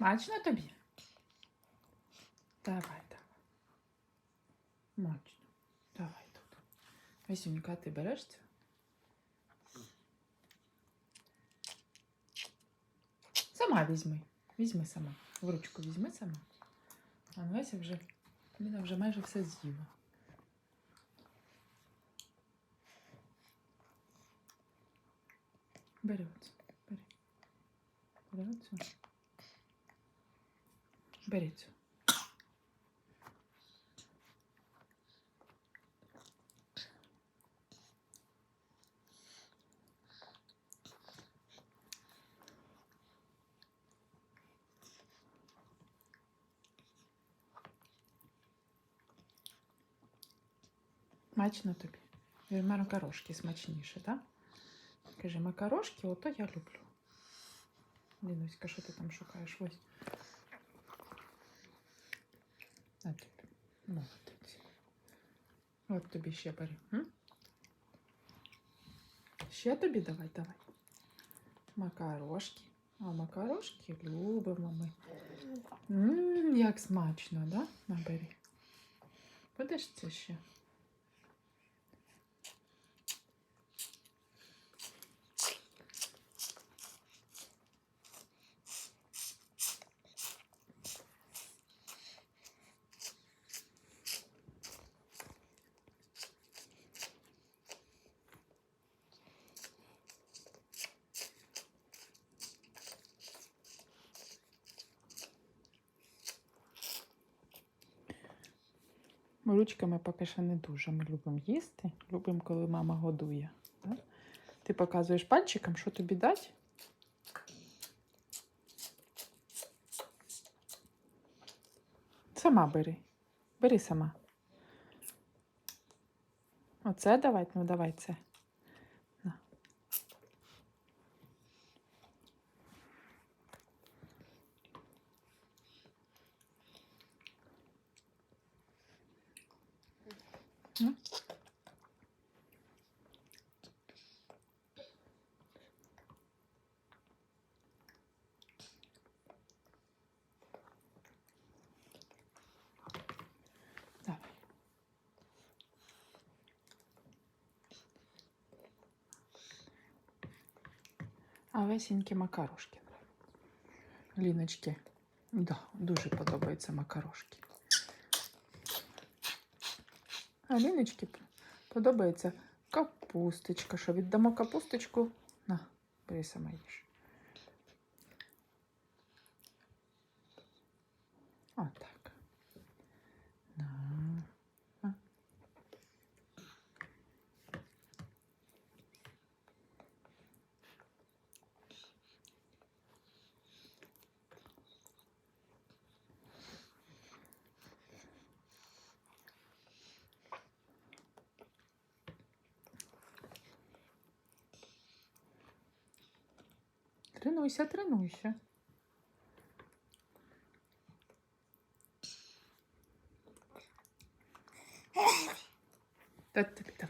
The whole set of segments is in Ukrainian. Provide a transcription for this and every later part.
Смачно тобі? Давай, давай. Смачно. Давай тут. Васюнька, ти береш це? Сама візьми. Візьми сама. В ручку візьми сама. А Вася вже, Ліна вже майже все з'їла. Бери оцю. Бери. Бери оцю. Бери цю. Смачно тобі. Від макарошки смачніше, так? Кажи, макарошки, ото я люблю. Лінуська, що ти там шукаєш? Ось. На тобі. Молодець. От тобі ще бери. М? Ще тобі давай, давай. Макарошки. А макарошки любимо ми. Ммм, як смачно, да? Набери. Будеш це ще? Ручками поки що не дуже. Ми любимо їсти. Любимо, коли мама годує. Так? Ти показуєш пальчиком, що тобі дать? Сама бери. Бери сама. Оце давай, ну давай це. Весенькі макарошки. Ліночки. Да, дуже подобаються макарошки. А Ліночки подобається капусточка. Що віддамо капусточку? На, бери сама. É tranúncia, tranúncia. Tá, tá, tá.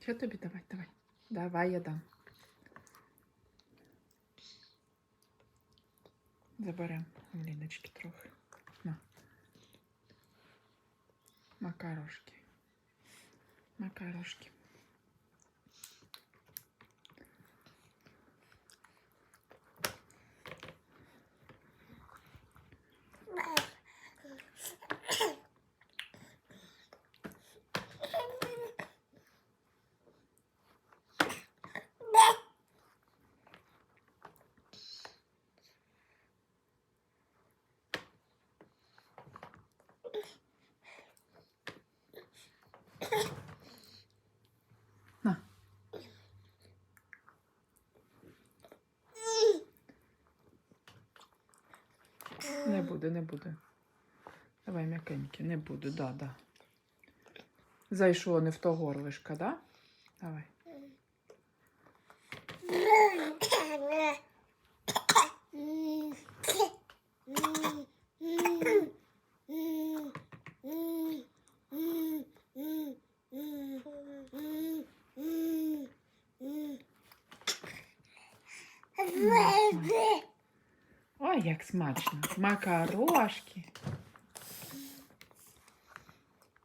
Що тобі давай, давай. Давай я дам. Заберемо Ліночки трохи. На. Макарошки. Макарошки. Буде, не буде. Давай м'якенькі, не буду, да, да. Зайшло не в то горлишко, да? Давай. Ой, як смачно. Макарошки.